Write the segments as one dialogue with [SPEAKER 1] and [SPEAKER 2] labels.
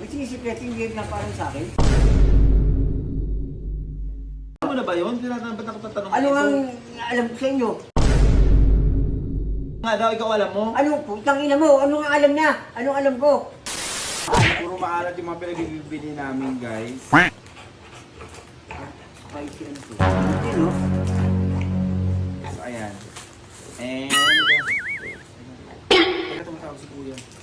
[SPEAKER 1] May sinisikreto yung game na parang sa akin.
[SPEAKER 2] Alam mo na ba yun? Tinatanong ba't ako tatanong?
[SPEAKER 1] Ano ang alam ko sa inyo?
[SPEAKER 2] Nga daw, ikaw alam mo?
[SPEAKER 1] Ano, putang ina mo? Ano ang alam niya? Anong alam ko?
[SPEAKER 3] Puro maalat yung mga pinagbibili namin, guys.
[SPEAKER 1] Spicy ano to? Ano no?
[SPEAKER 3] So, ayan. And... Teka, tumatawag si Kuya.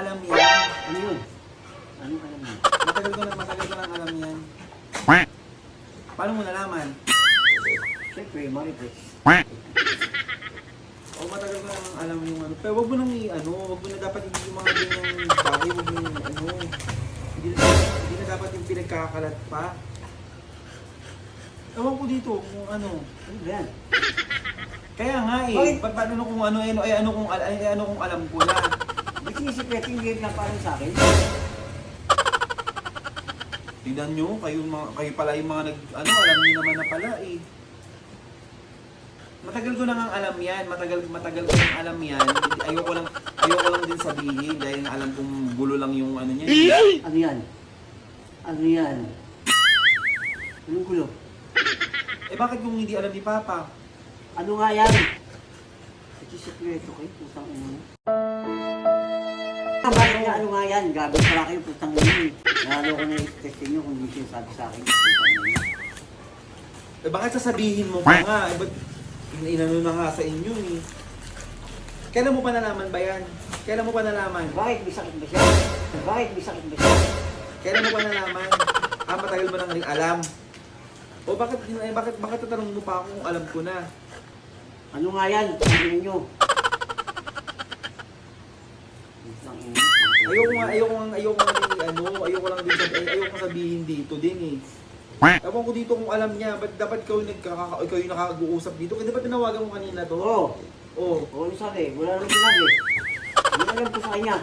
[SPEAKER 2] Alam yan.
[SPEAKER 1] Ano yun? Ano alam niya?
[SPEAKER 2] Matagal ko nang, matagal ko nang alam yan. Paano mo nalaman?
[SPEAKER 1] Siyempre, Marites.
[SPEAKER 2] Oo, matagal ko nang alam yung ano. Pero wag mo nang i-ano, wag mo na dapat hindi yung mga ganyang bagay, wag mo nang ano. Hindi na, hindi na dapat yung pinagkakalat pa. Ewan ko dito kung ano.
[SPEAKER 1] Ano ba yan?
[SPEAKER 2] Kaya nga eh,
[SPEAKER 1] Bakit?
[SPEAKER 2] pa, paano kung ano, eh, ano, eh, ano kung, al- eh, ano kung alam ko na.
[SPEAKER 1] Yung game na parang sa akin.
[SPEAKER 2] Tignan nyo, kayo, mga, kayo pala yung mga nag, ano, alam niyo naman na pala eh. Matagal ko na nga alam yan, matagal, matagal ko nang alam yan. Ayoko lang, ayoko lang din sabihin dahil alam kong gulo lang yung ano niya.
[SPEAKER 1] Ano yan? Ano yan? Anong gulo?
[SPEAKER 2] Eh bakit kung hindi alam ni Papa?
[SPEAKER 1] Ano nga yan? May sinisikreto kayo, putang ina Ah, bakit nga ano nga yan? Gabi pala kayo, putang ina mo. eh. Lalo ko na i-test nyo kung hindi sinasabi sa akin. Putang ina.
[SPEAKER 2] Eh bakit sasabihin mo pa nga? Eh ba't ina- inano na nga sa inyo eh? Kailan mo pa nalaman ba yan? Kailan mo pa nalaman?
[SPEAKER 1] Bakit may sakit ba siya? Bakit may sakit ba siya?
[SPEAKER 2] Kailan mo pa nalaman? Ah, matagal mo nang rin alam. O bakit, eh, bakit, bakit tatanong mo pa ako kung alam ko na?
[SPEAKER 1] Ano nga yan? Sabihin nyo.
[SPEAKER 2] Nga, ayoko nga, ayoko nga din, ano, ayoko lang din sabihin, ayoko sabihin dito din eh. Ewan ko dito kung alam niya, ba't dapat ikaw yung nagkaka, ikaw yung nakag-uusap dito? Kasi ba tinawagan mo kanina to?
[SPEAKER 1] Oo.
[SPEAKER 2] Oo.
[SPEAKER 1] Oo, ano sabi? Wala naman sinabi. Ano alam ko sa kanya?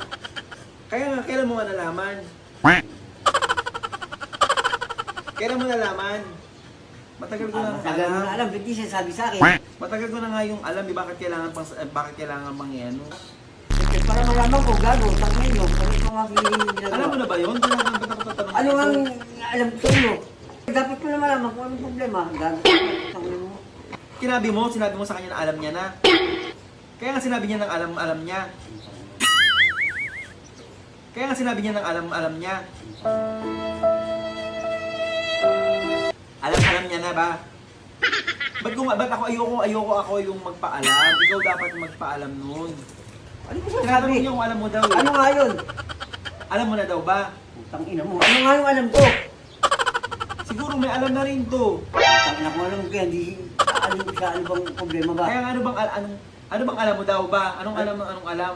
[SPEAKER 2] Kaya nga, kailan mo nga nalaman? Kailan mo nalaman? Matagal ko
[SPEAKER 1] Ah,
[SPEAKER 2] na
[SPEAKER 1] matagal mo na
[SPEAKER 2] alam.
[SPEAKER 1] alam, ba't di siya sabi sa akin?
[SPEAKER 2] Matagal ko na nga yung alam, eh, bakit kailangan pang, eh, bakit kailangan mang
[SPEAKER 1] Eh, Para malaman ko, gago, tangin nyo. Ano ito ginagawa?
[SPEAKER 2] Alam mo na ba yun? Tinatanong ba't ako tatanong?
[SPEAKER 1] Ano ang alam ko sa inyo? Dapat ko na malaman kung anong problema. Gago, mo.
[SPEAKER 2] Kinabi mo, sinabi mo sa kanya na alam niya na. Kaya nga sinabi niya ng alam, alam niya. Kaya nga sinabi niya ng alam, alam niya. Alam, alam niya na ba? Ba't, kung, ba't ako ayoko, ayoko ako yung magpaalam? Ikaw dapat magpaalam nun.
[SPEAKER 1] Ano ko
[SPEAKER 2] Tinatanong
[SPEAKER 1] sasabi?
[SPEAKER 2] niya kung alam mo daw eh.
[SPEAKER 1] Ano nga yun?
[SPEAKER 2] Alam mo na daw ba?
[SPEAKER 1] Putang ina mo. Ano nga yung alam ko?
[SPEAKER 2] Siguro may alam na rin to.
[SPEAKER 1] Putang ina ko alam ko yan. Di, ano, sa ano bang problema ba?
[SPEAKER 2] Kaya nga ano bang, al- anong, ano bang alam mo daw ba? Anong alam, anong alam?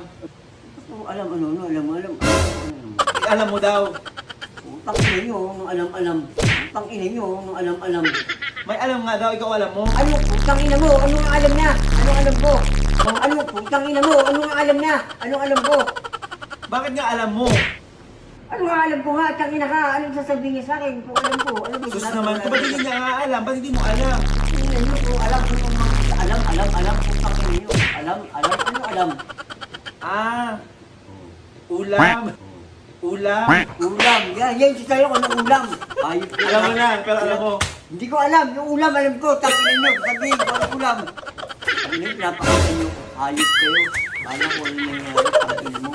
[SPEAKER 1] Ano, alam, ano, ano, alam, alam, alam.
[SPEAKER 2] Eh, alam mo daw.
[SPEAKER 1] Putang ina nyo, ang alam, alam. Putang ina nyo, ang alam, alam.
[SPEAKER 2] May alam nga daw, ikaw alam mo.
[SPEAKER 1] Ano, putang ina mo, ano ang alam niya? Ano alam ko? Ang ano, putang ina mo, ano ang alam niya? Ano alam ko?
[SPEAKER 2] Bakit nga alam mo?
[SPEAKER 1] Ano nga alam ko nga, tangina ka, anong sasabihin niya sa akin? Kung alam ko, alam ko.
[SPEAKER 2] Sus naman, kung ba't hindi niya nga alam? Ba't hindi mo alam?
[SPEAKER 1] Tingnan niyo kung alam ko yung mga alam, alam, alam, putang ina niyo. Alam, alam, ano alam?
[SPEAKER 2] Ah, ulam. Ulam.
[SPEAKER 1] Ulam, yan, yan si tayo kung ano ulam. Ayop ko.
[SPEAKER 2] Alam mo na, pero alam mo.
[SPEAKER 1] Hindi ko alam, yung ulam alam ko, tangina niyo, sabihin ko ano ulam. Ano yun, napakasin nyo. Ayos kayo. Kala ko ano nangyari sa mo.